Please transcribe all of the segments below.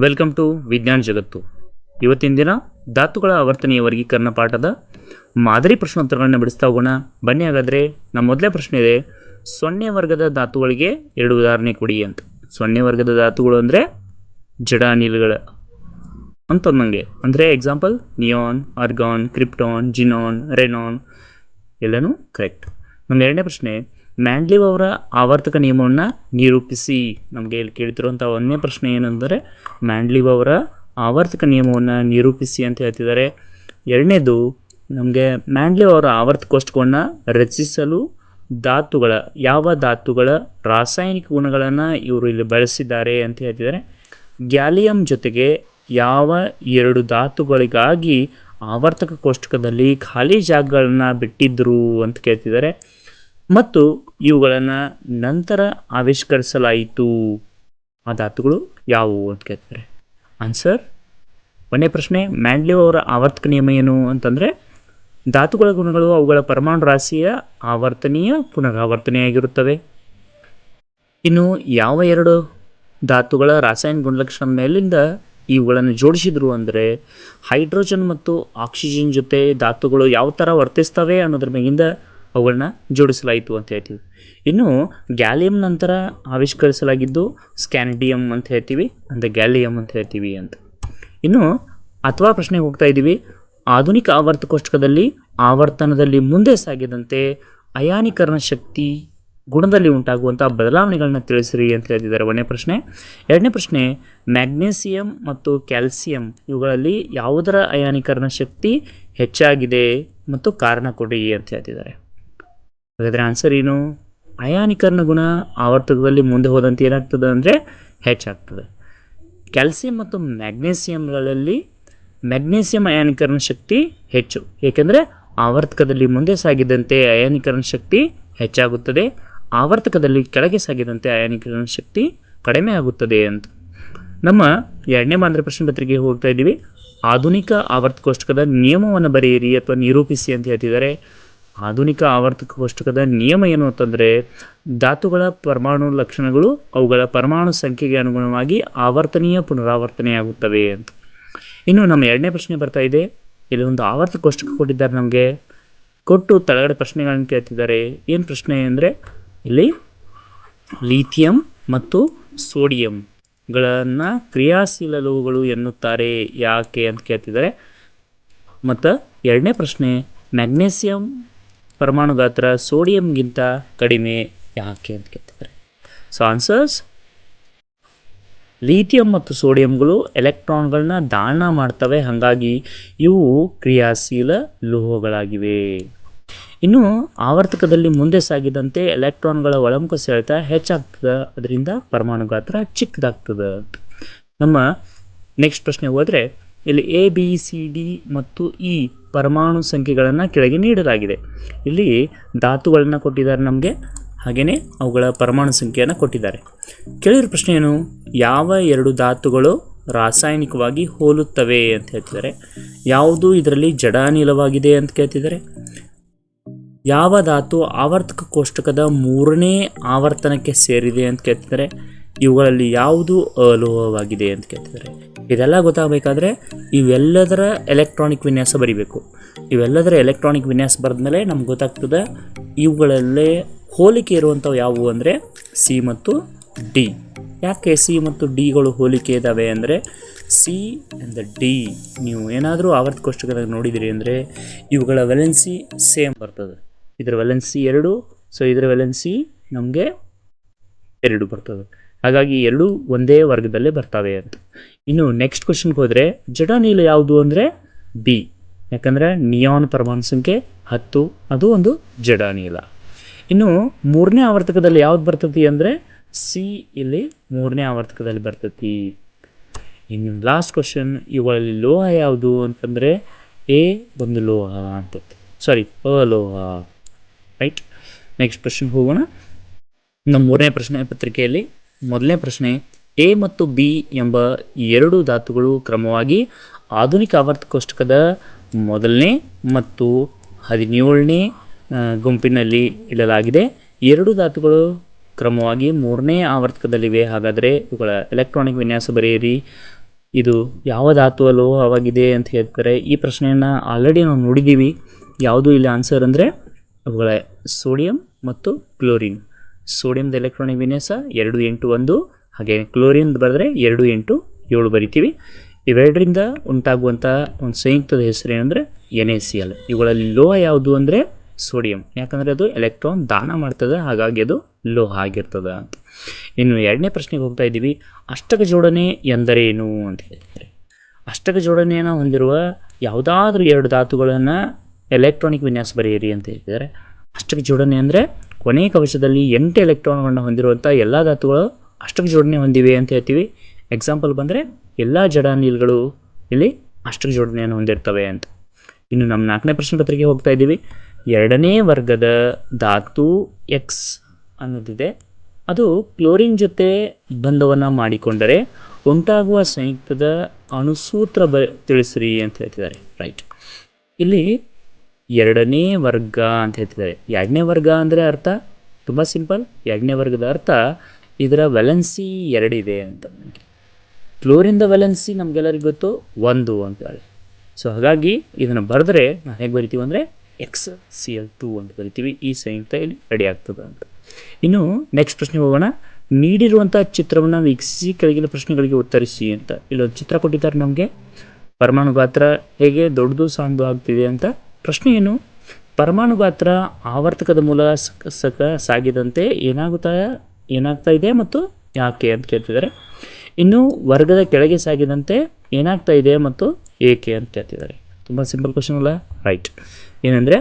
Welcome to ವಿಜ್ಞಾನ ಜಗತ್ತು. ಇವತ್ತಿನ ದಿನ ಧಾತುಗಳ ಆವರ್ತನೀಯ ವರ್ಗೀಕರಣ ಪಾಠದ ಮಾದರಿ ಪ್ರಶ್ನೋತ್ತರಗಳನ್ನು ಬಿಡಿಸ್ತಾ ಹೋಗೋಣ. ಬನ್ನಿ ಹಾಗಾದರೆ, ನಮ್ಮ ಮೊದಲೇ ಪ್ರಶ್ನೆ ಇದೆ, ಸೊನ್ನೆ ವರ್ಗದ ಧಾತುಗಳಿಗೆ ಎರಡು ಉದಾಹರಣೆ ಕೊಡಿ ಅಂತ. ಸೊನ್ನೆ ವರ್ಗದ ಧಾತುಗಳು ಅಂದರೆ ಜಡ ಅನಿಲಗಳ ಅಂತ ನನಗೆ ಅಂದರೆ example neon argon krypton xenon radon ಎಲ್ಲನೂ ಕರೆಕ್ಟ್ ನಮ್ಮ ಎರಡನೇ ಪ್ರಶ್ನೆ ಮ್ಯಾಂಡ್ಲಿವ್ ಅವರ ಆವರ್ತಕ ನಿಯಮವನ್ನು ನಿರೂಪಿಸಿ. ನಮಗೆ ಇಲ್ಲಿ ಕೇಳ್ತಿರುವಂಥ ಒಂದನೇ ಪ್ರಶ್ನೆ ಏನಂದರೆ ಮ್ಯಾಂಡ್ಲಿವ್ ಅವರ ಆವರ್ತಕ ನಿಯಮವನ್ನು ನಿರೂಪಿಸಿ ಅಂತ ಹೇಳ್ತಿದ್ದಾರೆ. ಎರಡನೇದು, ನಮಗೆ ಮ್ಯಾಂಡ್ಲಿವ್ ಅವರ ಆವರ್ತಕೋಷ್ಟಕವನ್ನು ರಚಿಸಲು ಧಾತುಗಳ, ಯಾವ ಧಾತುಗಳ ರಾಸಾಯನಿಕ ಗುಣಗಳನ್ನು ಇವರು ಇಲ್ಲಿ ಬಳಸಿದ್ದಾರೆ ಅಂತ ಹೇಳ್ತಿದ್ದಾರೆ. ಗ್ಯಾಲಿಯಂ ಜೊತೆಗೆ ಯಾವ ಎರಡು ಧಾತುಗಳಿಗಾಗಿ ಆವರ್ತಕ ಕೋಷ್ಟಕದಲ್ಲಿ ಖಾಲಿ ಜಾಗಗಳನ್ನು ಬಿಟ್ಟಿದ್ದರು ಅಂತ ಕೇಳ್ತಿದ್ದಾರೆ. ಮತ್ತು ಇವುಗಳನ್ನು ನಂತರ ಆವಿಷ್ಕರಿಸಲಾಯಿತು. ಆ ಧಾತುಗಳು ಯಾವುವು ಅಂತ ಕೇಳ್ತಾರೆ. ಆನ್ಸರ್ ಒಂದೇ ಪ್ರಶ್ನೆ ಮ್ಯಾಂಡ್ಲಿವ್ ಅವರ ಆವರ್ತಕ ನಿಯಮ ಏನು ಅಂತಂದರೆ, ಧಾತುಗಳ ಗುಣಗಳು ಅವುಗಳ ಪರಮಾಣು ರಾಶಿಯ ಆವರ್ತನೀಯ ಪುನರಾವರ್ತನೆಯಾಗಿರುತ್ತವೆ ಇನ್ನು ಯಾವ ಎರಡು ಧಾತುಗಳ ರಾಸಾಯನಿಕ ಗುಣಲಕ್ಷಣ ಮೇಲಿಂದ ಇವುಗಳನ್ನು ಜೋಡಿಸಿದ್ರು ಅಂದರೆ, ಹೈಡ್ರೋಜನ್ ಮತ್ತು ಆಕ್ಸಿಜನ್ ಜೊತೆ ಧಾತುಗಳು ಯಾವ ಥರ ವರ್ತಿಸ್ತವೆ ಅನ್ನೋದ್ರ ಮೇಲಿಂದ ಅವುಗಳನ್ನ ಜೋಡಿಸಲಾಯಿತು ಅಂತ ಹೇಳ್ತೀವಿ. ಇನ್ನು ಗ್ಯಾಲಿಯಂ ನಂತರ ಆವಿಷ್ಕರಿಸಲಾಗಿದ್ದು ಸ್ಕ್ಯಾನಿಡಿಯಂ ಅಂತ ಹೇಳ್ತೀವಿ, ಅಂದರೆ ಗ್ಯಾಲಿಯಂ ಅಂತ ಹೇಳ್ತೀವಿ ಅಂತ. ಇನ್ನು ಅಥವಾ ಪ್ರಶ್ನೆಗೆ ಹೋಗ್ತಾ ಇದ್ದೀವಿ, ಆಧುನಿಕ ಆವರ್ತಕೋಷ್ಟಕದಲ್ಲಿ ಆವರ್ತನದಲ್ಲಿ ಮುಂದೆ ಸಾಗಿದಂತೆ ಅಯಾನೀಕರಣ ಶಕ್ತಿ ಗುಣದಲ್ಲಿ ಉಂಟಾಗುವಂಥ ಬದಲಾವಣೆಗಳನ್ನ ತಿಳಿಸಿರಿ ಅಂತ ಹೇಳ್ತಿದ್ದಾರೆ. ಒಂದನೇ ಪ್ರಶ್ನೆ. ಎರಡನೇ ಪ್ರಶ್ನೆ, ಮ್ಯಾಗ್ನೇಸಿಯಂ ಮತ್ತು ಕ್ಯಾಲ್ಸಿಯಂ ಇವುಗಳಲ್ಲಿ ಯಾವುದರ ಅಯಾನೀಕರಣ ಶಕ್ತಿ ಹೆಚ್ಚಾಗಿದೆ ಮತ್ತು ಕಾರಣ ಕೊಡಿ ಅಂತ ಹೇಳ್ತಿದ್ದಾರೆ. ಹಾಗಾದರೆ ಆನ್ಸರ್ ಏನು? ಅಯಾನೀಕರಣ ಗುಣ ಆವರ್ತಕದಲ್ಲಿ ಮುಂದೆ ಹೋದಂತೆ ಏನಾಗ್ತದೆ ಅಂದರೆ ಹೆಚ್ಚಾಗ್ತದೆ. ಕ್ಯಾಲ್ಸಿಯಂ ಮತ್ತು ಮ್ಯಾಗ್ನೇಸಿಯಂಗಳಲ್ಲಿ ಮ್ಯಾಗ್ನೇಸಿಯಂ ಅಯಾನೀಕರಣ ಶಕ್ತಿ ಹೆಚ್ಚು. ಏಕೆಂದರೆ ಆವರ್ತಕದಲ್ಲಿ ಮುಂದೆ ಸಾಗಿದಂತೆ ಅಯಾನೀಕರಣ ಶಕ್ತಿ ಹೆಚ್ಚಾಗುತ್ತದೆ. ಆವರ್ತಕದಲ್ಲಿ ಕೆಳಗೆ ಸಾಗಿದಂತೆ ಅಯಾನೀಕರಣ ಶಕ್ತಿ ಕಡಿಮೆ ಆಗುತ್ತದೆ ಅಂತ. ನಮ್ಮ ಎರಡನೇ ಮಾಂದ್ರ ಪ್ರಶ್ನೆ ಪತ್ರಿಕೆಗೆ ಹೋಗ್ತಾ ಇದ್ದೀವಿ. ಆಧುನಿಕ ಆವರ್ತಕೋಷ್ಟಕದ ನಿಯಮವನ್ನು ಬರೆಯಿರಿ ಅಥವಾ ನಿರೂಪಿಸಿ ಅಂತ ಹೇಳ್ತಿದ್ದಾರೆ. ಆಧುನಿಕ ಆವರ್ತಕ ಕೋಷ್ಟಕದ ನಿಯಮ ಏನು ಅಂತಂದರೆ, ಧಾತುಗಳ ಪರಮಾಣು ಲಕ್ಷಣಗಳು ಅವುಗಳ ಪರಮಾಣು ಸಂಖ್ಯೆಗೆ ಅನುಗುಣವಾಗಿ ಆವರ್ತನೀಯ ಪುನರಾವರ್ತನೆಯಾಗುತ್ತವೆ ಅಂತ. ಇನ್ನು ನಮ್ಮ ಎರಡನೇ ಪ್ರಶ್ನೆ ಬರ್ತಾ ಇದೆ. ಇಲ್ಲಿ ಒಂದು ಆವರ್ತ ಕೋಷ್ಟಕ ಕೊಟ್ಟಿದ್ದಾರೆ ನಮಗೆ. ಕೊಟ್ಟು ತಳಗಡೆ ಪ್ರಶ್ನೆಗಳನ್ನು ಕೇಳ್ತಿದ್ದಾರೆ. ಏನು ಪ್ರಶ್ನೆ ಅಂದರೆ, ಇಲ್ಲಿ ಲೀಥಿಯಂ ಮತ್ತು ಸೋಡಿಯಂಗಳನ್ನು ಕ್ರಿಯಾಶೀಲ ಲೋಹಗಳು ಎನ್ನುತ್ತಾರೆ, ಯಾಕೆ ಅಂತ ಕೇಳ್ತಿದ್ದಾರೆ. ಮತ್ತು ಎರಡನೇ ಪ್ರಶ್ನೆ, ಮ್ಯಾಗ್ನೇಸಿಯಂ ಪರಮಾಣು ಗಾತ್ರ ಸೋಡಿಯಂಗಿಂತ ಕಡಿಮೆ ಯಾಕೆ ಅಂತ ಕೇಳ್ತಿದ್ದಾರೆ. ಸೊ ಆನ್ಸರ್ಸ್ ಲೀಥಿಯಂ ಮತ್ತು ಸೋಡಿಯಂಗಳು ಎಲೆಕ್ಟ್ರಾನ್ಗಳನ್ನ ದಾನ ಮಾಡ್ತವೆ, ಹಾಗಾಗಿ ಇವು ಕ್ರಿಯಾಶೀಲ ಲೋಹಗಳಾಗಿವೆ. ಇನ್ನು ಆವರ್ತಕದಲ್ಲಿ ಮುಂದೆ ಸಾಗಿದಂತೆ ಎಲೆಕ್ಟ್ರಾನ್ಗಳ ಒಳಮುಖ ಸೆಳೆತ ಹೆಚ್ಚಾಗ್ತದೆ, ಅದರಿಂದ ಪರಮಾಣು ಗಾತ್ರ ಚಿಕ್ಕದಾಗ್ತದೆ ನಮ್ಮ ನೆಕ್ಸ್ಟ್ ಪ್ರಶ್ನೆ ಹೋದರೆ, ಇಲ್ಲಿ ಎ ಬಿ ಸಿ ಡಿ ಮತ್ತು ಇ ಪರಮಾಣು ಸಂಖ್ಯೆಗಳನ್ನು ಕೆಳಗೆ ನೀಡಲಾಗಿದೆ. ಇಲ್ಲಿ ಧಾತುಗಳನ್ನು ಕೊಟ್ಟಿದ್ದಾರೆ ನಮಗೆ ಹಾಗೆಯೇ ಅವುಗಳ ಪರಮಾಣು ಸಂಖ್ಯೆಯನ್ನು ಕೊಟ್ಟಿದ್ದಾರೆ. ಕೇಳಿರೋ ಪ್ರಶ್ನೆ ಏನು? ಯಾವ ಎರಡು ಧಾತುಗಳು ರಾಸಾಯನಿಕವಾಗಿ ಹೋಲುತ್ತವೆ ಅಂತ ಹೇಳ್ತಿದ್ದಾರೆ. ಯಾವುದು ಇದರಲ್ಲಿ ಜಡಾನಿಲವಾಗಿದೆ ಅಂತ ಕೇಳ್ತಿದ್ದಾರೆ. ಯಾವ ಧಾತು ಆವರ್ತಕ ಕೋಷ್ಟಕದ ಮೂರನೇ ಆವರ್ತನಕ್ಕೆ ಸೇರಿದೆ ಅಂತ ಕೇಳ್ತಿದ್ದಾರೆ. ಇವುಗಳಲ್ಲಿ ಯಾವುದು ಅಲೋಹವಾಗಿದೆ ಅಂತ ಕೇಳ್ತಿದ್ದಾರೆ. ಇದೆಲ್ಲ ಗೊತ್ತಾಗಬೇಕಾದ್ರೆ ಇವೆಲ್ಲದರ ಎಲೆಕ್ಟ್ರಾನಿಕ್ ವಿನ್ಯಾಸ ಬರಿಬೇಕು. ಇವೆಲ್ಲದರ ಎಲೆಕ್ಟ್ರಾನಿಕ್ ವಿನ್ಯಾಸ ಬರೆದ್ಮೇಲೆ ನಮ್ಗೆ ಗೊತ್ತಾಗ್ತದೆ ಇವುಗಳಲ್ಲೇ ಹೋಲಿಕೆ ಇರುವಂಥವು ಯಾವುವು ಅಂದರೆ ಸಿ ಮತ್ತು ಡಿ ಯಾಕೆ ಸಿ ಮತ್ತು ಡಿಗಳು ಹೋಲಿಕೆ ಇದ್ದಾವೆ ಅಂದರೆ ಸಿ ಆ್ಯಂಡ್ ದ ಡಿ ನೀವು ಏನಾದರೂ ಆವರ್ತ ಕೋಷ್ಟಕದಾಗ ನೋಡಿದಿರಿ ಅಂದರೆ ಇವುಗಳ ವೆಲೆನ್ಸಿ ಸೇಮ್ ಬರ್ತದೆ. ಇದರ ವೆಲೆನ್ಸಿ ಎರಡು ಸೊ ಇದರ ವೆಲೆನ್ಸಿ ನಮಗೆ ಎರಡು ಬರ್ತದೆ. ಹಾಗಾಗಿ ಎರಡೂ ಒಂದೇ ವರ್ಗದಲ್ಲೇ ಬರ್ತವೆ ಅಂತ. ಇನ್ನು ನೆಕ್ಸ್ಟ್ ಕ್ವಶನ್ಗೆ ಹೋದರೆ ಜಡಾನೀಲ ಯಾವುದು ಅಂದರೆ ಬಿ ಯಾಕಂದರೆ ನಿಯಾನ್ ಪರಮಾಣು ಸಂಖ್ಯೆ ಹತ್ತು, ಅದು ಒಂದು ಜಡಾನೀಲ ಇನ್ನು ಮೂರನೇ ಆವರ್ತಕದಲ್ಲಿ ಯಾವ್ದು ಬರ್ತತಿ ಅಂದರೆ ಸಿ ಇಲ್ಲಿ ಮೂರನೇ ಆವರ್ತಕದಲ್ಲಿ ಬರ್ತತಿ. ಇನ್ನು ಲಾಸ್ಟ್ ಕ್ವಶನ್ ಇವುಗಳಲ್ಲಿ ಲೋಹ ಯಾವುದು ಅಂತಂದರೆ ಎ ಒಂದು ಲೋಹ ಅಂತ ಸಾರಿ ಅಲೋಹ. ರೈಟ್ ನೆಕ್ಸ್ಟ್ ಕ್ವಶನ್ಗೆ ಹೋಗೋಣ. ನಮ್ಮ ಮೂರನೇ ಪ್ರಶ್ನೆ ಪತ್ರಿಕೆಯಲ್ಲಿ ಮೊದಲನೇ ಪ್ರಶ್ನೆ ಎ ಮತ್ತು ಬಿ ಎಂಬ ಎರಡು ಧಾತುಗಳು ಕ್ರಮವಾಗಿ ಆಧುನಿಕ ಆವರ್ತಕೋಷ್ಟಕದ ಮೊದಲನೇ ಮತ್ತು ಹದಿನೇಳನೇ ಗುಂಪಿನಲ್ಲಿ ಇಡಲಾಗಿದೆ. ಎರಡು ಧಾತುಗಳು ಕ್ರಮವಾಗಿ ಮೂರನೇ ಆವರ್ತಕದಲ್ಲಿವೆ. ಹಾಗಾದರೆ ಇವುಗಳ ಎಲೆಕ್ಟ್ರಾನಿಕ್ ವಿನ್ಯಾಸ ಬರೆಯಿರಿ. ಇದು ಯಾವ ಧಾತು ಲೋಹವಾಗಿದೆ ಅಂತ ಹೇಳ್ತಾರೆ. ಈ ಪ್ರಶ್ನೆಯನ್ನು ಆಲ್ರೆಡಿ ನಾವು ನೋಡಿದ್ದೀವಿ. ಯಾವುದು ಇಲ್ಲಿ ಆನ್ಸರ್ ಅಂದರೆ ಅವುಗಳ ಸೋಡಿಯಂ ಮತ್ತು ಕ್ಲೋರಿನ್ ಸೋಡಿಯಂದ ಎಲೆಕ್ಟ್ರಾನಿಕ್ ವಿನ್ಯಾಸ ಎರಡು ಎಂಟು ಒಂದು, ಹಾಗೆ ಕ್ಲೋರಿನ್ ಬರೆದ್ರೆ ಎರಡು ಎಂಟು, ಏಳು ಬರಿತೀವಿ. ಇವೆರಡರಿಂದ ಉಂಟಾಗುವಂಥ ಒಂದು ಸಂಯುಕ್ತದ ಹೆಸರು ಏನಂದರೆ ಎನ್ ಎ ಸಿ ಎಲ್ ಇವುಗಳಲ್ಲಿ ಲೋಹ ಯಾವುದು ಅಂದರೆ ಸೋಡಿಯಂ ಯಾಕಂದರೆ ಅದು ಎಲೆಕ್ಟ್ರಾನ್ ದಾನ ಮಾಡ್ತದೆ, ಹಾಗಾಗಿ ಅದು ಲೋಹ ಆಗಿರ್ತದೆ ಅಂತ. ಇನ್ನು ಎರಡನೇ ಪ್ರಶ್ನೆಗೆ ಹೋಗ್ತಾ ಇದ್ದೀವಿ. ಅಷ್ಟಕ ಜೋಡಣೆ ಎಂದರೇನು ಅಂತ ಹೇಳ್ತಾರೆ ಅಷ್ಟಕ ಜೋಡಣೆಯನ್ನು ಹೊಂದಿರುವ ಯಾವುದಾದ್ರೂ ಎರಡು ಧಾತುಗಳನ್ನು ಎಲೆಕ್ಟ್ರಾನಿಕ್ ವಿನ್ಯಾಸ ಬರೆಯಿರಿ ಅಂತ ಹೇಳ್ತಿದ್ದಾರೆ ಅಷ್ಟಕ ಜೋಡಣೆ ಅಂದರೆ ಕೊನೆಯ ಕವಚದಲ್ಲಿ ಎಂಟು ಎಲೆಕ್ಟ್ರಾನ್ಗಳನ್ನ ಹೊಂದಿರುವಂಥ ಎಲ್ಲ ಧಾತುಗಳು ಅಷ್ಟಕ ಜೋಡಣೆ ಹೊಂದಿವೆ ಅಂತ ಹೇಳ್ತೀವಿ. ಎಕ್ಸಾಂಪಲ್ ಬಂದರೆ ಎಲ್ಲ ಜಡಾನಿಲ್ಗಳು ಇಲ್ಲಿ ಅಷ್ಟಕ ಜೋಡಣೆಯನ್ನು ಹೊಂದಿರ್ತವೆ ಅಂತ. ಇನ್ನು ನಮ್ಮ ನಾಲ್ಕನೇ ಪ್ರಶ್ನೆ ಪತ್ರಿಕೆ ಹೋಗ್ತಾ ಇದ್ದೀವಿ. ಎರಡನೇ ವರ್ಗದ ಧಾತು ಎಕ್ಸ್ ಅನ್ನೋದಿದೆ. ಅದು ಕ್ಲೋರಿನ್ ಜೊತೆ ಬಂಧವನ್ನು ಮಾಡಿಕೊಂಡರೆ ಉಂಟಾಗುವ ಸಂಯುಕ್ತದ ಅಣುಸೂತ್ರ ಬ, ತಿಳಿಸ್ರಿ ಅಂತ ಹೇಳ್ತಿದ್ದಾರೆ. ರೈಟ್ ಇಲ್ಲಿ ಎರಡನೇ ವರ್ಗ ಅಂತ ಹೇಳ್ತಿದ್ದಾರೆ. ಎರಡನೇ ವರ್ಗ ಅಂದರೆ ಅರ್ಥ? ತುಂಬ ಸಿಂಪಲ್. ಎರಡನೇ ವರ್ಗದ ಅರ್ಥ, ಇದರ ವೆಲೆನ್ಸಿ ಎರಡಿದೆ ಅಂತ. ಕ್ಲೋರಿಂದ ವೆಲೆನ್ಸಿ ನಮಗೆಲ್ಲರಿಗೂ ಗೊತ್ತು? ಒಂದು ಅಂತೇಳಿ ಸೊ ಹಾಗಾಗಿ ಇದನ್ನು ಬರೆದ್ರೆ ನಾವು ಹೇಗೆ ಬರಿತೀವಿ ಅಂದರೆ ಎಕ್ಸ್ ಸಿ ಎಲ್ ಟು ಅಂತ ಬರಿತೀವಿ. ಈ ಸಂಯುಕ್ತ ಇಲ್ಲಿ ರೆಡಿ ಆಗ್ತದೆ ಅಂತ. ಇನ್ನು ನೆಕ್ಸ್ಟ್ ಪ್ರಶ್ನೆ ಹೋಗೋಣ. ನೀಡಿರುವಂಥ ಚಿತ್ರವನ್ನು ವೀಕ್ಷಿಸಿ, ಕೆಳಗಿನ ಪ್ರಶ್ನೆಗಳಿಗೆ ಉತ್ತರಿಸಿ ಅಂತ. ಇಲ್ಲೊಂದು ಚಿತ್ರ ಕೊಟ್ಟಿದ್ದಾರೆ ನಮಗೆ. ಪರಮಾಣು ಗಾತ್ರ ಹೇಗೆ ದೊಡ್ಡದು, ಸಣ್ಣದು ಆಗ್ತಿದೆ ಅಂತ. ಪ್ರಶ್ನೆ ಏನು? ಪರಮಾಣು ಗಾತ್ರ ಆವರ್ತಕದ ಮೂಲ ಸಾಗಿದಂತೆ ಏನಾಗುತ್ತಾ, ಏನಾಗ್ತಾ ಇದೆ ಮತ್ತು ಯಾಕೆ ಅಂತ ಕೇಳ್ತಿದ್ದಾರೆ. ಇನ್ನು ವರ್ಗದ ಕೆಳಗೆ ಸಾಗಿದಂತೆ ಏನಾಗ್ತಾ ಇದೆ ಮತ್ತು ಏಕೆ ಅಂತ ಕೇಳ್ತಿದ್ದಾರೆ. ತುಂಬ ಸಿಂಪಲ್ ಕ್ವಶನ್ ಅಲ್ಲ? ರೈಟ್ ಏನಂದರೆ,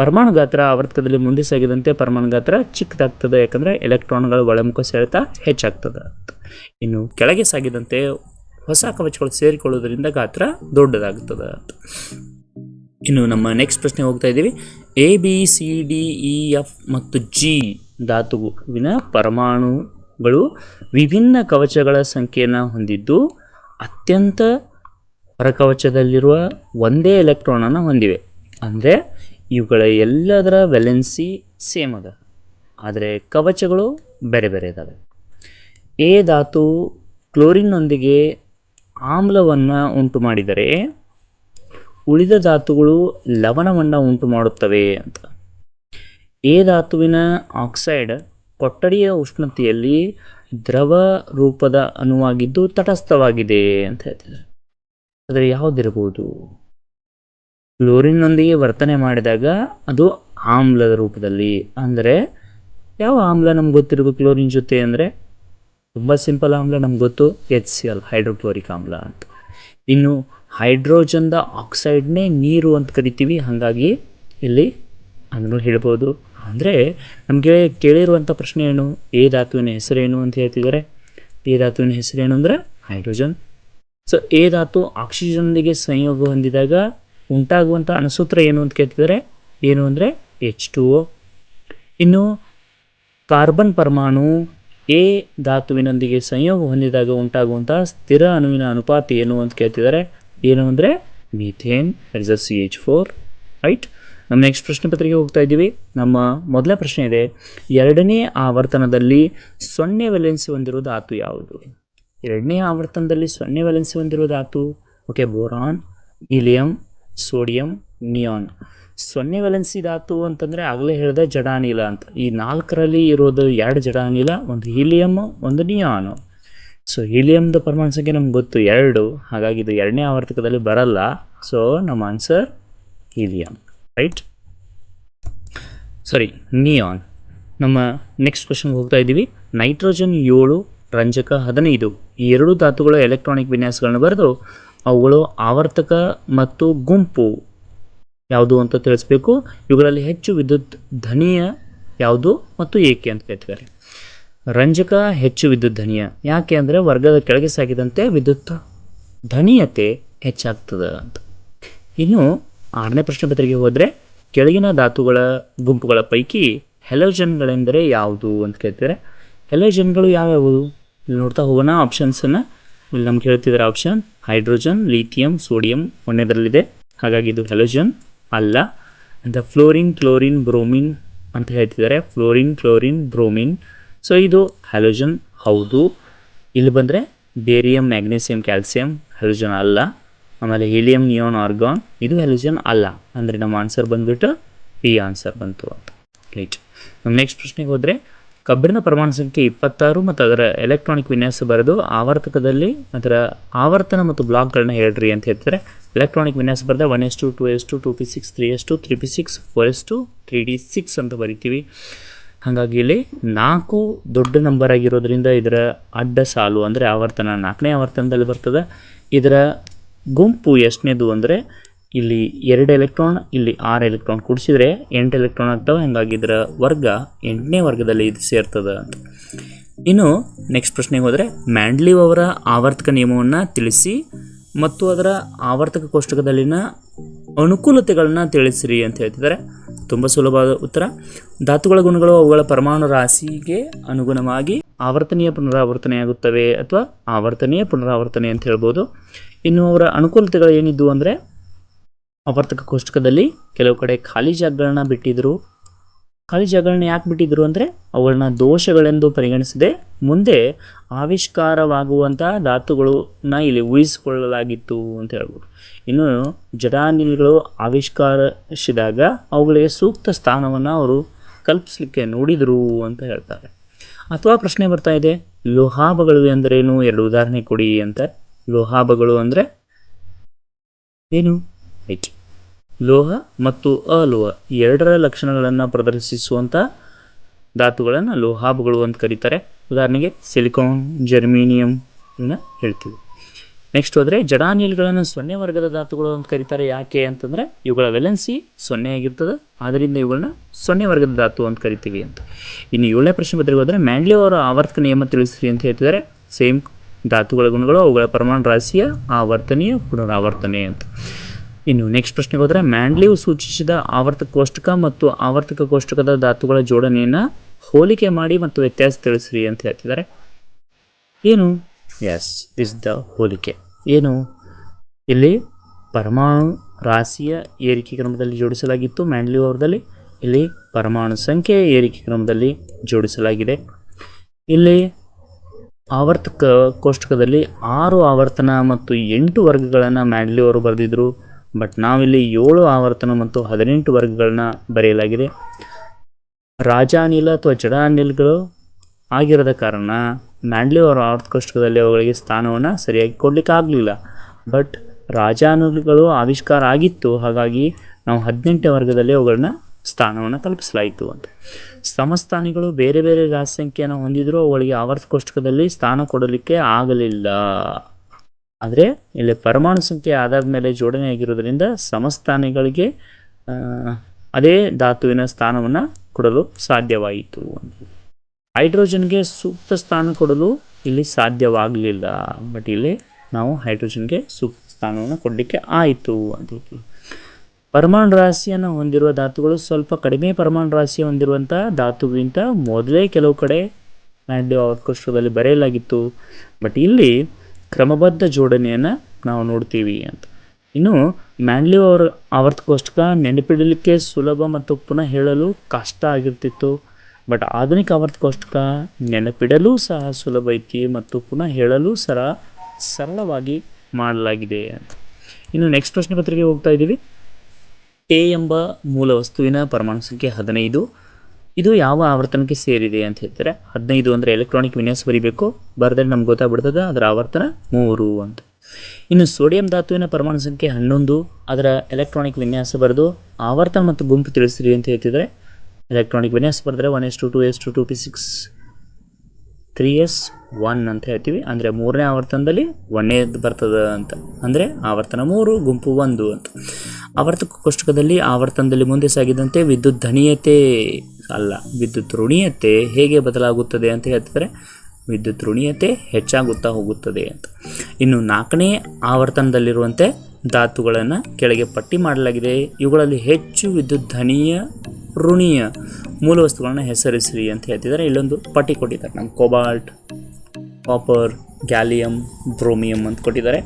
ಪರಮಾಣು ಗಾತ್ರ ಆವರ್ತಕದಲ್ಲಿ ಮುಂದೆ ಸಾಗಿದಂತೆ ಪರಮಾಣು ಗಾತ್ರ ಚಿಕ್ಕದಾಗ್ತದೆ. ಯಾಕಂದರೆ ಎಲೆಕ್ಟ್ರಾನ್ಗಳ ಒಳಮುಖ ಸೆಳೆತ ಹೆಚ್ಚಾಗ್ತದೆ ಇನ್ನು ಕೆಳಗೆ ಸಾಗಿದಂತೆ ಹೊಸ ಕವಚಗಳು ಸೇರಿಕೊಳ್ಳೋದ್ರಿಂದ ಗಾತ್ರ ದೊಡ್ಡದಾಗ್ತದೆ ಇನ್ನು ನಮ್ಮ ನೆಕ್ಸ್ಟ್ ಪ್ರಶ್ನೆ ಹೋಗ್ತಾ ಇದ್ದೀವಿ. A B C D E F ಮತ್ತು ಜಿ ಧಾತುವಿನ ಪರಮಾಣುಗಳು ವಿಭಿನ್ನ ಕವಚಗಳ ಸಂಖ್ಯೆಯನ್ನು ಹೊಂದಿದ್ದು ಅತ್ಯಂತ ಹೊರಕವಚದಲ್ಲಿರುವ ಒಂದೇ ಎಲೆಕ್ಟ್ರಾನನ್ನು ಹೊಂದಿವೆ. ಅಂದರೆ ಇವುಗಳ ಎಲ್ಲದರ ವೆಲೆನ್ಸಿ ಸೇಮ್ ಅದ. ಆದರೆ ಕವಚಗಳು ಬೇರೆ ಬೇರೆ ಇದ್ದಾವೆ ಎ ಧಾತು ಕ್ಲೋರಿನ್ನೊಂದಿಗೆ ಆಮ್ಲವನ್ನು ಉಂಟು ಮಾಡಿದರೆ ಉಳಿದ ಧಾತುಗಳು ಲವಣವನ್ನು ಉಂಟು ಮಾಡುತ್ತವೆ ಅಂತ. ಎ ಧಾತುವಿನ ಆಕ್ಸೈಡ್ ಕೊಠಡಿಯ ಉಷ್ಣತೆಯಲ್ಲಿ ದ್ರವ ರೂಪದ ಅಣುವಾಗಿದ್ದು ತಟಸ್ಥವಾಗಿದೆ ಅಂತ ಹೇಳ್ತಿದ್ದಾರೆ. ಆದರೆ ಯಾವುದಿರಬಹುದು ಕ್ಲೋರಿನ್ನೊಂದಿಗೆ ವರ್ತನೆ ಮಾಡಿದಾಗ ಅದು ಆಮ್ಲದ ರೂಪದಲ್ಲಿ. ಅಂದರೆ ಯಾವ ಆಮ್ಲ ನಮ್ಗೆ ಗೊತ್ತಿರಬೇಕು ಕ್ಲೋರಿನ್ ಜೊತೆ ಅಂದರೆ? ತುಂಬ ಸಿಂಪಲ್ ಆಮ್ಲ ನಮ್ಗೆ ಗೊತ್ತು ಎಚ್ ಸಿ ಎಲ್ ಹೈಡ್ರೋಕ್ಲೋರಿಕ್ ಆಮ್ಲ ಅಂತ. ಇನ್ನು ಹೈಡ್ರೋಜನ್ದ ಆಕ್ಸೈಡ್ನೇ ನೀರು ಅಂತ ಕರಿತೀವಿ, ಹಾಗಾಗಿ ಇಲ್ಲಿ ಅಂದ್ರೂ ಹೇಳ್ಬೋದು. ಅಂದರೆ ನಮಗೆ ಕೇಳಿರುವಂಥ ಪ್ರಶ್ನೆ ಏನು? ಎ ಧಾತುವಿನ ಹೆಸರೇನು ಅಂತ ಹೇಳ್ತಿದ್ದಾರೆ. ಎ ಧಾತುವಿನ ಹೆಸರೇನು ಅಂದರೆ ಹೈಡ್ರೋಜನ್. ಸೊ ಎ ಧಾತು ಆಕ್ಸಿಜನ್ನೊಂದಿಗೆ ಸಂಯೋಗ ಹೊಂದಿದಾಗ ಉಂಟಾಗುವಂಥ ಅನುಸೂತ್ರ ಏನು ಅಂತ ಕೇಳ್ತಿದ್ದಾರೆ? ಏನು ಅಂದರೆ ಎಚ್ ಟು ಒ. ಇನ್ನು ಕಾರ್ಬನ್ ಪರಮಾಣು ಎ ಧಾತುವಿನೊಂದಿಗೆ ಸಂಯೋಗ ಹೊಂದಿದಾಗ ಉಂಟಾಗುವಂಥ ಸ್ಥಿರ ಅಣುವಿನ ಅನುಪಾತ ಏನು ಅಂತ ಕೇಳ್ತಿದ್ದಾರೆ? ಏನು ಅಂದರೆ methane is a C H four right ನಮ್ಮ ನೆಕ್ಸ್ಟ್ ಪ್ರಶ್ನೆ ಪತ್ರಿಕೆ ಹೋಗ್ತಾ ಇದ್ದೀವಿ. ನಮ್ಮ ಮೊದಲ ಪ್ರಶ್ನೆ ಇದೆ. ಎರಡನೇ ಆವರ್ತನದಲ್ಲಿ ಸೊನ್ನೆ ವ್ಯಾಲೆನ್ಸ್ ಹೊಂದಿರೋ ಧಾತು ಯಾವುದು? ಎರಡನೇ ಆವರ್ತನದಲ್ಲಿ ಸೊನ್ನೆ ವ್ಯಾಲೆನ್ಸ್ ಹೊಂದಿರೋ ಧಾತು okay boron helium sodium neon ಸೊನ್ನೆ ವ್ಯಾಲೆನ್ಸಿ ಧಾತು ಅಂತಂದರೆ ಆಗಲೇ ಹೇಳಿದೆ ಜಡಾನಿಲ ಅಂತ. ಈ ನಾಲ್ಕರಲ್ಲಿ ಇರೋದು ಎರಡು ಜಡಾನಿಲ, ಒಂದು ಹೀಲಿಯಮ್ ಒಂದು ನಿಯಾನು ಸೊ ಹೀಲಿಯಮ್ದು ಸಂಖ್ಯೆ ನಮ್ಗೆ ಗೊತ್ತು, ಎರಡು. ಹಾಗಾಗಿ ಇದು ಎರಡನೇ ಆವರ್ತಕದಲ್ಲಿ ಬರಲ್ಲ. ಸೊ ನಮ್ಮ answer helium right sorry neon ನಮ್ಮ ನೆಕ್ಸ್ಟ್ ಕ್ವಶನ್ಗೆ ಹೋಗ್ತಾ ಇದ್ದೀವಿ. ನೈಟ್ರೋಜನ್ ಏಳು, ರಂಜಕ ಹದಿನೈದು. ಈ ಎರಡು ಧಾತುಗಳ ಎಲೆಕ್ಟ್ರಾನಿಕ್ ವಿನ್ಯಾಸಗಳನ್ನು ಬರೆದು, ಅವುಗಳು ಆವರ್ತಕ ಮತ್ತು ಗುಂಪು. ಯಾವುದು ಅಂತ ತಿಳಿಸ್ಬೇಕು? ಇವುಗಳಲ್ಲಿ ಹೆಚ್ಚು ವಿದ್ಯುತ್ ಧನಿಯ ಯಾವುದು ಮತ್ತು ಏಕೆ ಅಂತ ಕೇಳ್ತಿದ್ದಾರೆ. ರಂಜಕ ಹೆಚ್ಚು ವಿದ್ಯುತ್ ಧನಿಯ. ಯಾಕೆ ಅಂದರೆ ವರ್ಗದ ಕೆಳಗೆ ಸಾಗಿದಂತೆ ವಿದ್ಯುತ್ ಧನಿಯತೆ ಹೆಚ್ಚಾಗ್ತದೆ ಅಂತ. ಇನ್ನು ಆರನೇ ಪ್ರಶ್ನೆ ಪತ್ರಿಕೆ ಹೋದರೆ ಕೆಳಗಿನ ಧಾತುಗಳ ಗುಂಪುಗಳ ಪೈಕಿ ಹೆಲೋಜನ್ಗಳೆಂದರೆ ಯಾವುದು ಅಂತ ಕೇಳ್ತಿದ್ದಾರೆ. ಹೆಲೋಜನ್ಗಳು ಯಾವ್ಯಾವು ಇಲ್ಲಿ ನೋಡ್ತಾ ಹೋಗೋಣ ಆಪ್ಷನ್ಸನ್ನು ಇಲ್ಲಿ ನಮ್ಗೆ ಹೇಳ್ತಿದ್ದಾರೆ ಆಪ್ಷನ್ ಹೈಡ್ರೋಜನ್, ಲಿಥಿಯಂ, ಸೋಡಿಯಂ ಒಂದೇದರಲ್ಲಿದೆ ಹಾಗಾಗಿ ಇದು ಹೆಲೋಜನ್ ಅಲ್ಲ. ಅಂತ ಫ್ಲೋರಿನ್, ಕ್ಲೋರಿನ್, ಬ್ರೋಮಿನ್ ಅಂತ ಹೇಳ್ತಿದ್ದಾರೆ. ಫ್ಲೋರಿನ್, ಕ್ಲೋರಿನ್, ಬ್ರೋಮಿನ್ ಸೊ ಇದು ಹ್ಯಾಲೋಜನ್ ಹೌದು. ಇಲ್ಲಿ ಬಂದರೆ ಬೇರಿಯಂ, ಮ್ಯಾಗ್ನೀಸಿಯಂ, ಕ್ಯಾಲ್ಸಿಯಂ ಹ್ಯಾಲೋಜನ್ ಅಲ್ಲ. ಆಮೇಲೆ ಹೀಲಿಯಂ, ನಿಯೋನ್, ಆರ್ಗಾನ್. ಇದು ಹ್ಯಾಲೋಜನ್ ಅಲ್ಲ. ಅಂದರೆ ನಮ್ಮ ಆನ್ಸರ್ ಬಂದುಬಿಟ್ಟು ಪಿ ಆನ್ಸರ್ ಬಂತು ಅಂತ. ರೈಟ್ ನೆಕ್ಸ್ಟ್ ಪ್ರಶ್ನೆಗೆ ಹೋದರೆ ಕಬ್ಬಿಣ ಪ್ರಮಾಣ ಸಂಖ್ಯೆ ಇಪ್ಪತ್ತಾರು ಮತ್ತು ಅದರ ಎಲೆಕ್ಟ್ರಾನಿಕ್ ವಿನ್ಯಾಸ ಬರೆದು ಆವರ್ತಕದಲ್ಲಿ ಅದರ ಆವರ್ತನ ಮತ್ತು ಬ್ಲಾಕ್ಗಳನ್ನ ಹೇಳ್ರಿ ಅಂತ ಹೇಳ್ತಾರೆ. ಎಲೆಕ್ಟ್ರಾನಿಕ್ ವಿನ್ಯಾಸ ಬರೆದ one s two two s two two p six three s two three p six four s two three d six ಅಂತ ಬರಿತೀವಿ. ಹಾಗಾಗಿ ಇಲ್ಲಿ ನಾಲ್ಕು ದೊಡ್ಡ ನಂಬರ್ ಆಗಿರೋದ್ರಿಂದ ಇದರ ಅಡ್ಡ ಸಾಲು ಅಂದರೆ ಆವರ್ತನ ನಾಲ್ಕನೇ ಆವರ್ತನದಲ್ಲಿ ಬರ್ತದೆ. ಇದರ ಗುಂಪು ಎಷ್ಟನೇದು ಅಂದರೆ ಇಲ್ಲಿ ಎರಡು ಎಲೆಕ್ಟ್ರಾನ್ ಇಲ್ಲಿ ಆರು ಎಲೆಕ್ಟ್ರಾನ್ ಕೂಡಿಸಿದರೆ ಎಂಟು ಎಲೆಕ್ಟ್ರಾನ್ ಆಗ್ತವೆ. ಹಾಗಾಗಿ ಇದರ ವರ್ಗ ಎಂಟನೇ ವರ್ಗದಲ್ಲಿ ಇದು ಸೇರ್ತದೆ ಅಂತ. ಇನ್ನು ನೆಕ್ಸ್ಟ್ ಪ್ರಶ್ನೆಗೆ ಹೋದರೆ ಮ್ಯಾಂಡ್ಲಿವ್ ಅವರ ಆವರ್ತಕ ನಿಯಮವನ್ನು ತಿಳಿಸಿ ಮತ್ತು ಅದರ ಆವರ್ತಕ ಕೋಷ್ಟಕದಲ್ಲಿನ ಅನುಕೂಲತೆಗಳನ್ನ ತಿಳಿಸಿರಿ ಅಂತ ಹೇಳ್ತಿದ್ದಾರೆ. ತುಂಬ ಸುಲಭವಾದ ಉತ್ತರ. ಧಾತುಗಳ ಗುಣಗಳು ಅವುಗಳ ಪರಮಾಣು ರಾಶಿಗೆ ಅನುಗುಣವಾಗಿ ಆವರ್ತನೀಯ ಪುನರಾವರ್ತನೆಯಾಗುತ್ತವೆ ಅಥವಾ ಆವರ್ತನೀಯ ಪುನರಾವರ್ತನೆ ಅಂತ ಹೇಳ್ಬೋದು. ಇನ್ನು ಅವರ ಅನುಕೂಲತೆಗಳು ಏನಿದ್ದು ಅಂದರೆ, ಆವರ್ತಕ ಕೋಷ್ಟಕದಲ್ಲಿ ಕೆಲವು ಕಡೆ ಖಾಲಿ ಜಾಗಗಳನ್ನ ಬಿಟ್ಟಿದ್ರು. ಖಾಲಿ ಜಾಗಗಳನ್ನ ಯಾಕೆ ಬಿಟ್ಟಿದ್ರು ಅಂದರೆ ಅವುಗಳನ್ನ ದೋಷಗಳೆಂದು ಪರಿಗಣಿಸದೆ ಮುಂದೆ ಆವಿಷ್ಕಾರವಾಗುವಂಥ ಧಾತುಗಳನ್ನ ಇಲ್ಲಿ ಊಹಿಸಿಕೊಳ್ಳಲಾಗಿತ್ತು ಅಂತ ಹೇಳ್ಬೋದು. ಇನ್ನು ಜಡಾನಿಲ್ಗಳು ಆವಿಷ್ಕಾರಿಸಿದಾಗ ಅವುಗಳಿಗೆ ಸೂಕ್ತ ಸ್ಥಾನವನ್ನು ಅವರು ಕಲ್ಪಿಸಲಿಕ್ಕೆ ನೋಡಿದರು ಅಂತ ಹೇಳ್ತಾರೆ. ಅಥವಾ ಪ್ರಶ್ನೆ ಬರ್ತಾ ಇದೆ ಲೋಹಾಭಗಳು ಎಂದರೇನು? ಎರಡು ಉದಾಹರಣೆ ಕೊಡಿ ಅಂತ. ಲೋಹಾಭಗಳು ಅಂದರೆ ಏನು? ರೈಟ್ ಲೋಹ ಮತ್ತು ಅಲೋಹ ಎರಡರ ಲಕ್ಷಣಗಳನ್ನು ಪ್ರದರ್ಶಿಸುವಂಥ ಧಾತುಗಳನ್ನು ಲೋಹಾಭಗಳು ಅಂತ ಕರೀತಾರೆ. ಉದಾಹರಣೆಗೆ ಸಿಲಿಕಾನ್, ಜರ್ಮೀನಿಯಂ ಇನ್ನು ಹೇಳ್ತೀವಿ. ನೆಕ್ಸ್ಟ್ ಹೋದರೆ ಜಡಾನಿಲ್ಗಳನ್ನು ಸೊನ್ನೆ ವರ್ಗದ ಧಾತುಗಳು ಅಂತ ಕರೀತಾರೆ. ಯಾಕೆ ಅಂತಂದರೆ ಇವುಗಳ ವೆಲೆನ್ಸಿ ಸೊನ್ನೆ ಆಗಿರ್ತದೆ. ಆದ್ದರಿಂದ ಇವುಗಳನ್ನ ಸೊನ್ನೆ ವರ್ಗದ ಧಾತು ಅಂತ ಕರಿತೀವಿ ಅಂತ. ಇನ್ನು ಏಳನೇ ಪ್ರಶ್ನೆ ಪತ್ರಿಕೆ ಹೋದರೆ ಮ್ಯಾಂಡ್ಲಿ ಅವರ ಆವರ್ತಕ ನಿಯಮ ತಿಳಿಸ್ರಿ ಅಂತ ಹೇಳ್ತಿದ್ದಾರೆ. ಸೇಮ್ ಧಾತುಗಳ ಗುಣಗಳು, ಅವುಗಳ ಪ್ರಮಾಣ ರಾಶಿಯ ಆವರ್ತನೀಯ ಪುನರಾವರ್ತನೆ ಅಂತ. ಇನ್ನು ನೆಕ್ಸ್ಟ್ ಪ್ರಶ್ನೆಗೆ ಹೋದರೆ ಮ್ಯಾಂಡ್ಲಿವ್ ಸೂಚಿಸಿದ ಆವರ್ತಕ ಕೋಷ್ಟಕ ಮತ್ತು ಆವರ್ತಕ ಕೋಷ್ಟಕದ ಧಾತುಗಳ ಜೋಡಣೆಯನ್ನು ಹೋಲಿಕೆ ಮಾಡಿ ಮತ್ತು ವ್ಯತ್ಯಾಸ ತಿಳಿಸ್ರಿ ಅಂತ ಹೇಳ್ತಿದ್ದಾರೆ. ಏನು? ಎಸ್ ಇಸ್ ದ ಹೋಲಿಕೆ. ಏನು? ಇಲ್ಲಿ ಪರಮಾಣು ರಾಶಿಯ ಏರಿಕೆ ಕ್ರಮದಲ್ಲಿ ಜೋಡಿಸಲಾಗಿತ್ತು. ಮ್ಯಾಂಡ್ಲಿ ಅವರದಲ್ಲಿ ಇಲ್ಲಿ ಪರಮಾಣು ಸಂಖ್ಯೆ ಏರಿಕೆ ಕ್ರಮದಲ್ಲಿ ಜೋಡಿಸಲಾಗಿದೆ. ಇಲ್ಲಿ ಆವರ್ತಕ ಕೋಷ್ಟಕದಲ್ಲಿ ಆರು ಆವರ್ತನ ಮತ್ತು ಎಂಟು ವರ್ಗಗಳನ್ನು ಮ್ಯಾಡ್ಲಿ ಅವರು ಬರೆದಿದ್ರು. ಬಟ್ ನಾವಿಲ್ಲಿ ಏಳು ಆವರ್ತನ ಮತ್ತು ಹದಿನೆಂಟು ವರ್ಗಗಳನ್ನ ಬರೆಯಲಾಗಿದೆ. ರಾಜಾನಿಲ ಅಥವಾ ಜಡಾನಿಲ್ಗಳು ಆಗಿರದ ಕಾರಣ ಮ್ಯಾಂಡ್ಲಿ ಅವರ ಆವರ್ತ ಕೋಷ್ಟಕದಲ್ಲಿ ಅವುಗಳಿಗೆ ಸ್ಥಾನವನ್ನು ಸರಿಯಾಗಿ ಕೊಡಲಿಕ್ಕೆ ಆಗಲಿಲ್ಲ. ಬಟ್ ರಾಜಾನುಗಳು ಆವಿಷ್ಕಾರ ಆಗಿತ್ತು. ಹಾಗಾಗಿ ನಾವು ಹದಿನೆಂಟನೇ ವರ್ಗದಲ್ಲಿ ಅವುಗಳನ್ನ ಸ್ಥಾನವನ್ನು ತಲುಪಿಸಲಾಯಿತು ಅಂತ. ಸಮಸ್ಥಾನಿಗಳು ಬೇರೆ ಬೇರೆ ರಾಜ ಸಂಖ್ಯೆಯನ್ನು ಹೊಂದಿದ್ರು ಅವುಗಳಿಗೆ ಆವರ್ತ ಕೋಷ್ಟಕದಲ್ಲಿ ಸ್ಥಾನ ಕೊಡಲಿಕ್ಕೆ ಆಗಲಿಲ್ಲ. ಆದರೆ ಇಲ್ಲಿ ಪರಮಾಣು ಸಂಖ್ಯೆ ಆಧಾರದ ಮೇಲೆ ಜೋಡಣೆ ಆಗಿರೋದ್ರಿಂದ ಸಮಸ್ಥಾನಿಗಳಿಗೆ ಅದೇ ಧಾತುವಿನ ಸ್ಥಾನವನ್ನು ಕೊಡಲು ಸಾಧ್ಯವಾಯಿತು. ಹೈಡ್ರೋಜನ್ಗೆ ಸೂಕ್ತ ಸ್ಥಾನ ಕೊಡಲು ಇಲ್ಲಿ ಸಾಧ್ಯವಾಗಲಿಲ್ಲ. ಬಟ್ ಇಲ್ಲಿ ನಾವು ಹೈಡ್ರೋಜನ್ಗೆ ಸೂಕ್ತ ಸ್ಥಾನವನ್ನು ಕೊಡಲಿಕ್ಕೆ ಆಯಿತು. ಅಂತ ಪರಮಾಣು ರಾಶಿಯನ್ನು ಹೊಂದಿರುವ ಧಾತುಗಳು ಸ್ವಲ್ಪ ಕಡಿಮೆ ಪರಮಾಣು ರಾಶಿ ಹೊಂದಿರುವಂಥ ಧಾತುಗಿಂತ ಮೊದಲೇ ಕೆಲವು ಕಡೆ ಮ್ಯಾಂಡ್ಲಿ ಅವಕಾಶದಲ್ಲಿ ಬರೆಯಲಾಗಿತ್ತು. ಬಟ್ ಇಲ್ಲಿ ಕ್ರಮಬದ್ಧ ಜೋಡಣೆಯನ್ನು ನಾವು ನೋಡ್ತೀವಿ ಅಂತ. ಇನ್ನು ಮ್ಯಾನ್ಲಿ ಅವರು ಆವರ್ತಕೋಷ್ಟಕ ನೆನಪಿಡಲಿಕ್ಕೆ ಸುಲಭ ಮತ್ತು ಪುನಃ ಹೇಳಲು ಕಷ್ಟ ಆಗಿರ್ತಿತ್ತು. ಬಟ್ ಆಧುನಿಕ ಆವರ್ತಕೋಷ್ಟಕ ನೆನಪಿಡಲು ಸಹ ಸುಲಭ ಐತಿ ಮತ್ತು ಪುನಃ ಹೇಳಲು ಸರ ಸರಳವಾಗಿ ಮಾಡಲಾಗಿದೆ ಇನ್ನು ನೆಕ್ಸ್ಟ್ ಪ್ರಶ್ನೆ ಪತ್ರಿಕೆ ಹೋಗ್ತಾ ಇದ್ದೀವಿ. ಎ ಎಂಬ ಮೂಲ ವಸ್ತುವಿನ ಪರಮಾಣು ಸಂಖ್ಯೆ ಹದಿನೈದು. ಇದು ಯಾವ ಆವರ್ತನಕ್ಕೆ ಸೇರಿದೆ ಅಂತ ಹೇಳ್ತಾರೆ. ಹದಿನೈದು ಅಂದರೆ ಎಲೆಕ್ಟ್ರಾನಿಕ್ ವಿನ್ಯಾಸ ಬರೀಬೇಕು. ಬರೆದ್ರೆ ನಮ್ಗೆ ಗೊತ್ತಾಗ್ಬಿಡ್ತದೆ, ಅದರ ಆವರ್ತನ ಮೂರು ಅಂತ. ಇನ್ನು ಸೋಡಿಯಂ ಧಾತುವಿನ ಪರಮಾಣು ಸಂಖ್ಯೆ ಹನ್ನೊಂದು, ಅದರ ಎಲೆಕ್ಟ್ರಾನಿಕ್ ವಿನ್ಯಾಸ ಬರೆದು ಆವರ್ತನ ಮತ್ತು ಗುಂಪು ತಿಳಿಸ್ರಿ ಅಂತ ಹೇಳ್ತಿದ್ರೆ ಎಲೆಕ್ಟ್ರಾನಿಕ್ ವಿನ್ಯಾಸ ಬರೆದ್ರೆ one s two two s two two p six three s one ಅಂತ ಹೇಳ್ತೀವಿ. ಅಂದರೆ ಮೂರನೇ ಆವರ್ತನದಲ್ಲಿ ಒಂದನೇದು ಬರ್ತದೆ ಅಂತ. ಅಂದರೆ ಆವರ್ತನ ಮೂರು, ಗುಂಪು ಒಂದು ಅಂತ. ಆವರ್ತಕ ಕೋಷ್ಟಕದಲ್ಲಿ ಆವರ್ತನದಲ್ಲಿ ಮುಂದೆ ಸಾಗಿದಂತೆ ವಿದ್ಯುತ್ ಧನೀಯತೆ ಅಲ್ಲ, ವಿದ್ಯುತ್ ಋಣೀಯತೆ ಹೇಗೆ ಬದಲಾಗುತ್ತದೆ ಅಂತ ಹೇಳ್ತಿದ್ದಾರೆ. ವಿದ್ಯುತ್ ಋಣೀಯತೆ ಹೆಚ್ಚಾಗುತ್ತಾ ಹೋಗುತ್ತದೆ ಅಂತ. ಇನ್ನು ನಾಲ್ಕನೇ ಆವರ್ತನದಲ್ಲಿರುವಂತೆ ಧಾತುಗಳನ್ನು ಕೆಳಗೆ ಪಟ್ಟಿ ಮಾಡಲಾಗಿದೆ. ಇವುಗಳಲ್ಲಿ ಹೆಚ್ಚು ವಿದ್ಯುತ್ ಧನೀಯ, ಋಣೀಯ ಮೂಲ ವಸ್ತುಗಳನ್ನು ಹೆಸರಿಸಿರಿ ಅಂತ ಹೇಳ್ತಿದ್ದಾರೆ. ಇಲ್ಲೊಂದು ಪಟ್ಟಿ ಕೊಟ್ಟಿದ್ದಾರೆ. ನಮ್ಮ ಕೋಬಾಲ್ಟ್, ಕಾಪರ್, ಗ್ಯಾಲಿಯಂ, ಬ್ರೋಮಿಯಂ ಅಂತ ಕೊಟ್ಟಿದ್ದಾರೆ.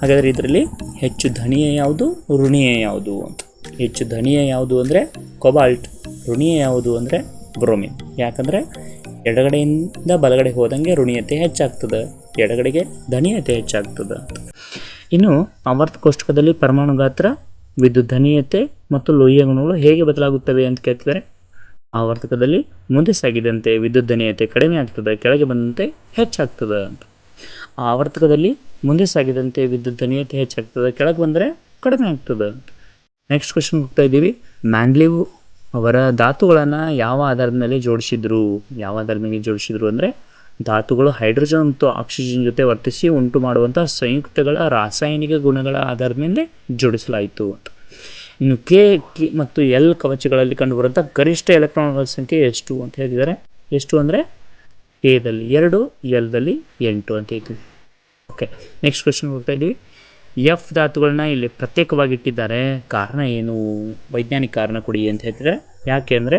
ಹಾಗಾದರೆ ಇದರಲ್ಲಿ ಹೆಚ್ಚು ಧನೀಯ ಯಾವುದು, ಋಣೀಯ ಯಾವುದು ಅಂತ. ಹೆಚ್ಚು ಧನೀಯ ಯಾವುದು ಅಂದರೆ ಕೊಬಾಲ್ಟ್, ಋಣೀಯ ಯಾವುದು ಅಂದರೆ ಬ್ರೋಮಿಯಂ. ಯಾಕಂದರೆ ಎಡಗಡೆಯಿಂದ ಬಲಗಡೆ ಹೋದಂಗೆ ಋಣೀಯತೆ ಹೆಚ್ಚಾಗ್ತದೆ, ಎಡಗಡೆಗೆ ಧನೀಯತೆ ಹೆಚ್ಚಾಗ್ತದೆ. ಇನ್ನು ಆವರ್ತ ಕೋಷ್ಟಕದಲ್ಲಿ ಪರಮಾಣು ಗಾತ್ರ, ವಿದ್ಯುತ್ ಧನೀಯತೆ ಮತ್ತು ಲೋಹಿಯ ಗುಣಗಳು ಹೇಗೆ ಬದಲಾಗುತ್ತವೆ ಅಂತ ಕೇಳ್ತಿದ್ದಾರೆ. ಆವರ್ತಕದಲ್ಲಿ ಮುಂದೆ ಸಾಗಿದಂತೆ ವಿದ್ಯುತ್ ಧನೀಯತೆ ಕಡಿಮೆ ಆಗ್ತದೆ, ಕೆಳಗೆ ಬಂದಂತೆ ಹೆಚ್ಚಾಗ್ತದೆ ಅಂತ. ಆವರ್ತಕದಲ್ಲಿ ಮುಂದೆ ಸಾಗಿದಂತೆ ವಿದ್ಯುತ್ ಧನೀಯತೆ ಹೆಚ್ಚಾಗ್ತದೆ, ಕೆಳಗೆ ಬಂದರೆ ಕಡಿಮೆ ಆಗ್ತದೆ ನೆಕ್ಸ್ಟ್ ಕ್ವಶನ್ ಹೋಗ್ತಾ ಇದ್ದೀವಿ. ಮ್ಯಾಂಡ್ಲಿವ್ ಅವರ ಧಾತುಗಳನ್ನು ಯಾವ ಆಧಾರದ ಮೇಲೆ ಜೋಡಿಸಿದ್ರು, ಯಾವ ಆಧಾರದ ಮೇಲೆ ಜೋಡಿಸಿದ್ರು ಅಂದರೆ ಧಾತುಗಳು ಹೈಡ್ರೋಜನ್ ಮತ್ತು ಆಕ್ಸಿಜನ್ ಜೊತೆ ವರ್ತಿಸಿ ಉಂಟು ಮಾಡುವಂಥ ಸಂಯುಕ್ತಗಳ ರಾಸಾಯನಿಕ ಗುಣಗಳ ಆಧಾರದ ಮೇಲೆ ಜೋಡಿಸಲಾಯಿತು ಅಂತ. ಇನ್ನು ಕೆ ಕೆ ಮತ್ತು ಎಲ್ ಕವಚಗಳಲ್ಲಿ ಕಂಡುಬರುವಂಥ ಗರಿಷ್ಠ ಎಲೆಕ್ಟ್ರಾನ್ಗಳ ಸಂಖ್ಯೆ ಎಷ್ಟು ಅಂತ ಹೇಳಿದ್ದಾರೆ ಎಷ್ಟು ಅಂದರೆ ಎದಲ್ಲಿ ಎರಡು ಎಲ್ದಲ್ಲಿ ಎಂಟು ಅಂತ ಹೇಳ್ತೀವಿ. ಓಕೆ ನೆಕ್ಸ್ಟ್ ಕ್ವಶನ್ ಹೋಗ್ತಾ ಇದ್ದೀವಿ. ಎಫ್ ಧಾತುಗಳನ್ನ ಇಲ್ಲಿ ಪ್ರತ್ಯೇಕವಾಗಿ ಇಟ್ಟಿದ್ದಾರೆ. ಕಾರಣ ಏನು? ವೈಜ್ಞಾನಿಕ ಕಾರಣ ಕೊಡಿ ಅಂತ ಹೇಳ್ತಿದ್ದಾರೆ ಯಾಕೆ ಅಂದರೆ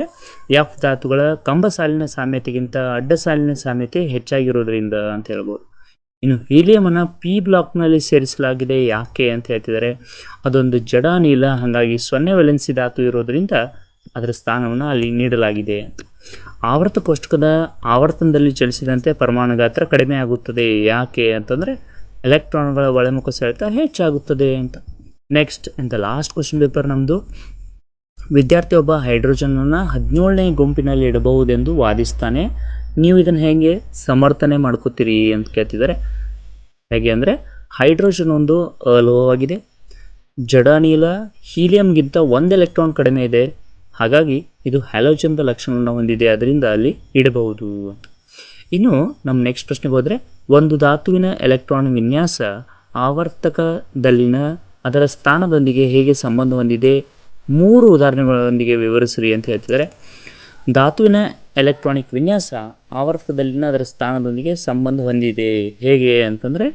ಎಫ್ ಧಾತುಗಳ ಕಂಬ ಸಾಲಿನ ಸಾಮ್ಯತೆಗಿಂತ ಅಡ್ಡ ಸಾಲಿನ ಸಾಮ್ಯತೆ ಹೆಚ್ಚಾಗಿರೋದ್ರಿಂದ ಅಂತ ಹೇಳ್ಬೋದು. ಇನ್ನು ಹೀಲಿಯಮನ್ನು ಪಿ ಬ್ಲಾಕ್ನಲ್ಲಿ ಸೇರಿಸಲಾಗಿದೆ. ಯಾಕೆ ಅಂತ ಹೇಳ್ತಿದ್ದಾರೆ, ಅದೊಂದು ಜಡ ನೀಲ, ಹಾಗಾಗಿ ಸೊನ್ನೆ ವೆಲೆನ್ಸಿ ಧಾತು ಇರೋದರಿಂದ ಅದರ ಸ್ಥಾನವನ್ನು ಅಲ್ಲಿ ನೀಡಲಾಗಿದೆ. ಆವರ್ತ ಕೋಷ್ಟಕದ ಆವರ್ತನದಲ್ಲಿ ಚಲಿಸಿದಂತೆ ಪರಮಾಣು ಗಾತ್ರ ಕಡಿಮೆ ಆಗುತ್ತದೆ. ಯಾಕೆ ಅಂತಂದರೆ ಎಲೆಕ್ಟ್ರಾನ್ಗಳ ಒಳಮುಖ ಸೆಳೆತ ಹೆಚ್ಚಾಗುತ್ತದೆ ಅಂತ. ನೆಕ್ಸ್ಟ್ ಇಂದ ಲಾಸ್ಟ್ ಕ್ವಶನ್ ಪೇಪರ್ ನಮ್ಮದು ವಿದ್ಯಾರ್ಥಿ ಒಬ್ಬ ಹೈಡ್ರೋಜನನ್ನು ಹದಿನೇಳನೇ ಗುಂಪಿನಲ್ಲಿ ಇಡಬಹುದೆಂದು ವಾದಿಸ್ತಾನೆ. ನೀವು ಇದನ್ನು ಹೇಗೆ ಸಮರ್ಥನೆ ಮಾಡ್ಕೋತೀರಿ ಅಂತ ಕೇಳ್ತಿದ್ದಾರೆ. ಹೇಗೆ ಅಂದರೆ ಹೈಡ್ರೋಜನ್ ಒಂದು ಅಲೋಹವಾಗಿದೆ. ಜಡಾನೀಲ ಹೀಲಿಯಂಗಿಂತ ಒಂದು ಎಲೆಕ್ಟ್ರಾನ್ ಕಡಿಮೆ ಇದೆ. ಹಾಗಾಗಿ ಇದು ಹ್ಯಾಲೋಜನ್ದ ಲಕ್ಷಣವನ್ನು ಹೊಂದಿದೆ. ಅದರಿಂದ ಅಲ್ಲಿ ಇಡಬಹುದು ಇನ್ನು ನಮ್ಮ ನೆಕ್ಸ್ಟ್ ಪ್ರಶ್ನೆಗೆ ಹೋದರೆ, ಒಂದು ಧಾತುವಿನ ಎಲೆಕ್ಟ್ರಾನ್ ವಿನ್ಯಾಸ ಆವರ್ತಕದಲ್ಲಿನ ಅದರ ಸ್ಥಾನದೊಂದಿಗೆ ಹೇಗೆ ಸಂಬಂಧ ಹೊಂದಿದೆ? ಮೂರು ಉದಾಹರಣೆಗಳೊಂದಿಗೆ ವಿವರಿಸಿರಿ ಅಂತ ಹೇಳ್ತಿದ್ದಾರೆ. ಧಾತುವಿನ ಎಲೆಕ್ಟ್ರಾನಿಕ್ ವಿನ್ಯಾಸ ಆವರ್ತಕದಲ್ಲಿನ ಅದರ ಸ್ಥಾನದೊಂದಿಗೆ ಸಂಬಂಧ ಹೊಂದಿದೆ. ಹೇಗೆ ಅಂತಂದರೆ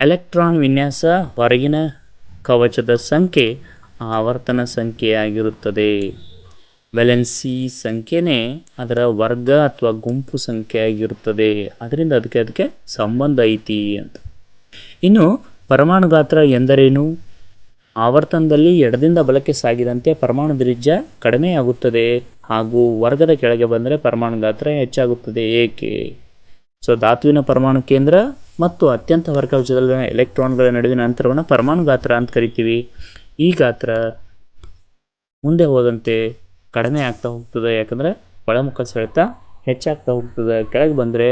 ಎಲೆಕ್ಟ್ರಾನ್ ವಿನ್ಯಾಸ ಹೊರಗಿನ ಕವಚದ ಸಂಖ್ಯೆ ಆವರ್ತನ ಸಂಖ್ಯೆಯಾಗಿರುತ್ತದೆ. ವೆಲೆನ್ಸಿ ಸಂಖ್ಯೆನೇ ಅದರ ವರ್ಗ ಅಥವಾ ಗುಂಪು ಸಂಖ್ಯೆ ಆಗಿರುತ್ತದೆ. ಅದರಿಂದ ಅದಕ್ಕೆ ಅದಕ್ಕೆ ಸಂಬಂಧ ಐತಿ ಅಂತ. ಇನ್ನು ಪರಮಾಣು ಗಾತ್ರ ಎಂದರೇನು? ಆವರ್ತನದಲ್ಲಿ ಎಡದಿಂದ ಬಲಕ್ಕೆ ಸಾಗಿದಂತೆ ಪರಮಾಣು ತ್ರಿಜ್ಯ ಕಡಿಮೆಯಾಗುತ್ತದೆ ಹಾಗೂ ವರ್ಗದ ಕೆಳಗೆ ಬಂದರೆ ಪರಮಾಣು ಗಾತ್ರ ಹೆಚ್ಚಾಗುತ್ತದೆ. ಏಕೆ? ಸೊ, ಧಾತುವಿನ ಪರಮಾಣು ಕೇಂದ್ರ ಮತ್ತು ಅತ್ಯಂತ ಹೊರಕವಚದಲ್ಲಿನ ಎಲೆಕ್ಟ್ರಾನ್ಗಳ ನಡುವಿನ ಅಂತರವನ್ನು ಪರಮಾಣು ಗಾತ್ರ ಅಂತ ಕರಿತೀವಿ. ಈ ಗಾತ್ರ ಮುಂದೆ ಹೋದಂತೆ ಕಡಿಮೆ ಆಗ್ತಾ ಹೋಗ್ತದೆ. ಯಾಕಂದರೆ ಒಳಮುಖ ಸೆಳೆತ ಹೆಚ್ಚಾಗ್ತಾ ಹೋಗ್ತದೆ. ಕೆಳಗೆ ಬಂದರೆ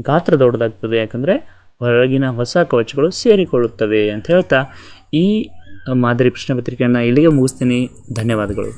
ಗಾತ್ರ ದೊಡ್ಡದಾಗ್ತದೆ. ಯಾಕಂದರೆ ಹೊರಗಿನ ಹೊಸ ಕವಚಗಳು ಸೇರಿಕೊಳ್ಳುತ್ತವೆ ಅಂತ ಹೇಳ್ತಾ ಈ ಮಾದರಿ ಪ್ರಶ್ನೆ ಪತ್ರಿಕೆಯನ್ನು ಇಲ್ಲಿಗೆ ಮುಗಿಸ್ತೀನಿ. ಧನ್ಯವಾದಗಳು.